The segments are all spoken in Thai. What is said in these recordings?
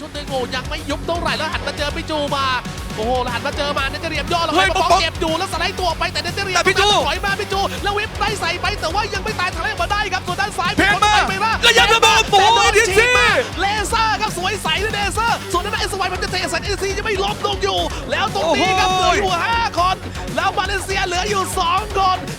ชุดหนึ่งโอ้ยังไม่ยุบเท่าไหร่แล้วหันมาเจอพี่จูมา โอ้โหแล้วหันมาเจอมาเนเจอเรียมย่อแล้วเฮ้ยไปป๊ป๊ออกกป๊อกเก็บอยู่แล้วสไลด์ตัวไปแต่เนเจอเรียมแต่พี่จูถอยมาพี่จูแล้ววิปไล่ใส่ไปแต่ว่ายังไม่ตายทะเลมาได้ครับส่วนด้านซ้ายเพนมาไปมาแล้วยัดระเบิดโอ้โหแต่โดน DNC ฉีกมาเลเซอร์ครับสวยใสเลยเลเซอร์ส่วนด้านเอสวมันจะเทใส่เอซียังไม่ล้มลงอยู่ แล้วตรงนี้ครับเหลืออยู่5คนแล้วมาเลเซียเหลืออยู่ 2 คน30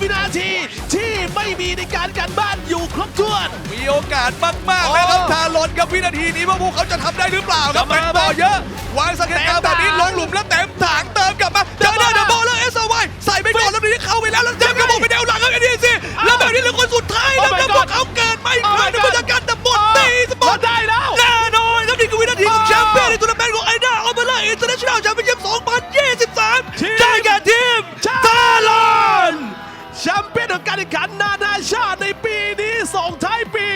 วินาทีที่ไม่มีในการกันบ้านอยู่ครบถ้วน มีโอกาสมากๆเลยครับทารอนกับวินาทีนี้ว่าพวกเขาจะทำได้หรือเปล่าครับจะมาเป็นต่อเยอะ วางสเก็ตดาวน์แบบนี้ลงหลุมแล้วเต็มถังเติมกลับมาเจอหน้าเดอะบอลแล้วเอสวใส่ไปก่อนแล้วนี้เข้าไปแล้วแล้วเต็มกระบอกไปแนวหลังครับเอ็นดีซีแล้วแบบนี้เหลือคนสุดท้ายแล้ว Oh my แล้วพวกเขาเกิดไม่ Oh ทั my นในบรรยากาศแต่หมดตีสปอร์ตได้แล้วแน่นอนครับนี่คือวินาทีของแชมเปี้ยนในทัวร์นาเมนต์ของไอด้าออเบร่าอินเตอร์เนชั่นแนลแชมเปี้ยนชิพ2023 แข่งขันนานาชาติในปีนี้ส่งท้ายปี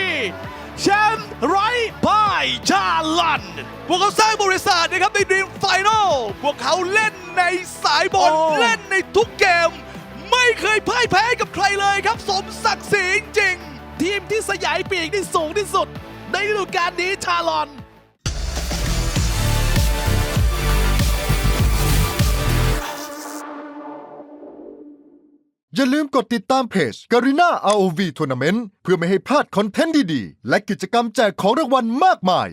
แชมป์ไร้พ่ายชาลัน พวกเขาสร้างบริษัทนะครับในดีมไฟนอลพวกเขาเล่นในสายบอลโอ้เล่นในทุกเกม ไม่เคยพ่ายแพ้กับใครเลยครับ สมศักดิ์ศรีจริง ทีมที่สยายปีกที่สูงที่สุด ในฤดูกาลนี้ชาลอน อย่าลืมกดติดตามเพจ Garena ROV Tournament เพื่อไม่ให้พลาดคอนเทนต์ดีๆ และกิจกรรมแจกของรางวัลมากมาย